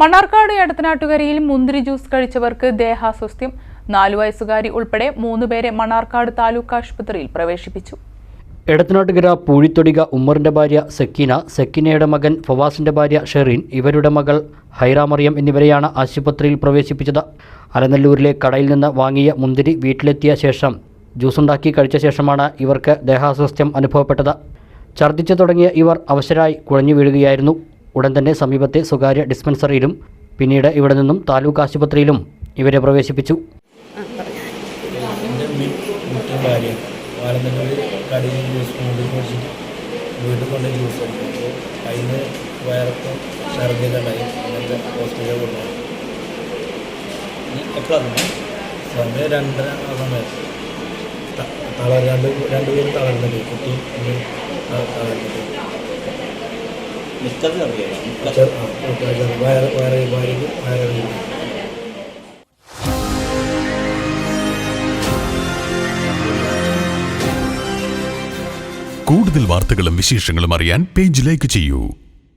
മണ്ണാർക്കാട് എടത്തനാട്ടുകരയിൽ മുന്തിരി ജ്യൂസ് കഴിച്ചവർക്ക് ദേഹാസ്വസ്ഥ്യം. നാലു വയസ്സുകാരി ഉൾപ്പെടെ മൂന്നുപേരെ മണ്ണാർക്കാട് താലൂക്ക് ആശുപത്രിയിൽ പ്രവേശിപ്പിച്ചു. എടത്തനാട്ടുകര പൂഴിത്തൊടിക ഉമ്മറിന്റെ ഭാര്യ സക്കീന സക്കീനയുടെ മകൻ ഫവാസിന്റെ ഭാര്യ ഷെറീൻ ഇവരുടെ മകൾ ഹൈറാമറിയം എന്നിവരെയാണ് ആശുപത്രിയിൽ പ്രവേശിപ്പിച്ചത്. അലനല്ലൂരിലെ കടയിൽ നിന്ന് വാങ്ങിയ മുന്തിരി വീട്ടിലെത്തിയ ശേഷം ജ്യൂസുണ്ടാക്കി കഴിച്ച ശേഷമാണ് ഇവർക്ക് ദേഹാസ്വാസ്ഥ്യം അനുഭവപ്പെട്ടത്. ഛർദ്ദിച്ചു തുടങ്ങിയ ഇവർ അവശരായി കുഴഞ്ഞു വീഴുകയായിരുന്നു. ഉടൻ തന്നെ സമീപത്തെ സ്വകാര്യ ഡിസ്പെൻസറിയിലും പിന്നീട് ഇവിടെ നിന്നും താലൂക്ക് ആശുപത്രിയിലും ഇവരെ പ്രവേശിപ്പിച്ചു. വീട്ടിൽ കൊണ്ട് ജ്യൂസ് അതിന് വയറൊക്കെ അങ്ങനത്തെ ഹോസ്പിറ്റലിൽ കൊണ്ടുപോയി. എപ്പോഴാണ് സമയം രണ്ടര ആ സമയത്ത് തളർ രണ്ട് രണ്ടുപേരും തളർന്നിട്ട് കുട്ടി തളർന്നിട്ട് മിക്കത് അറിയാം മിക്കത് ചെറു- ആ, കുട്ടി- ചെറു- വയറ് വയറ് ഭാര്യയ്ക്ക് അറിയാം കൂടുതൽ വാർത്തകളും വിശേഷങ്ങളും അറിയാൻ പേജ് ലൈക്ക് ചെയ്യൂ.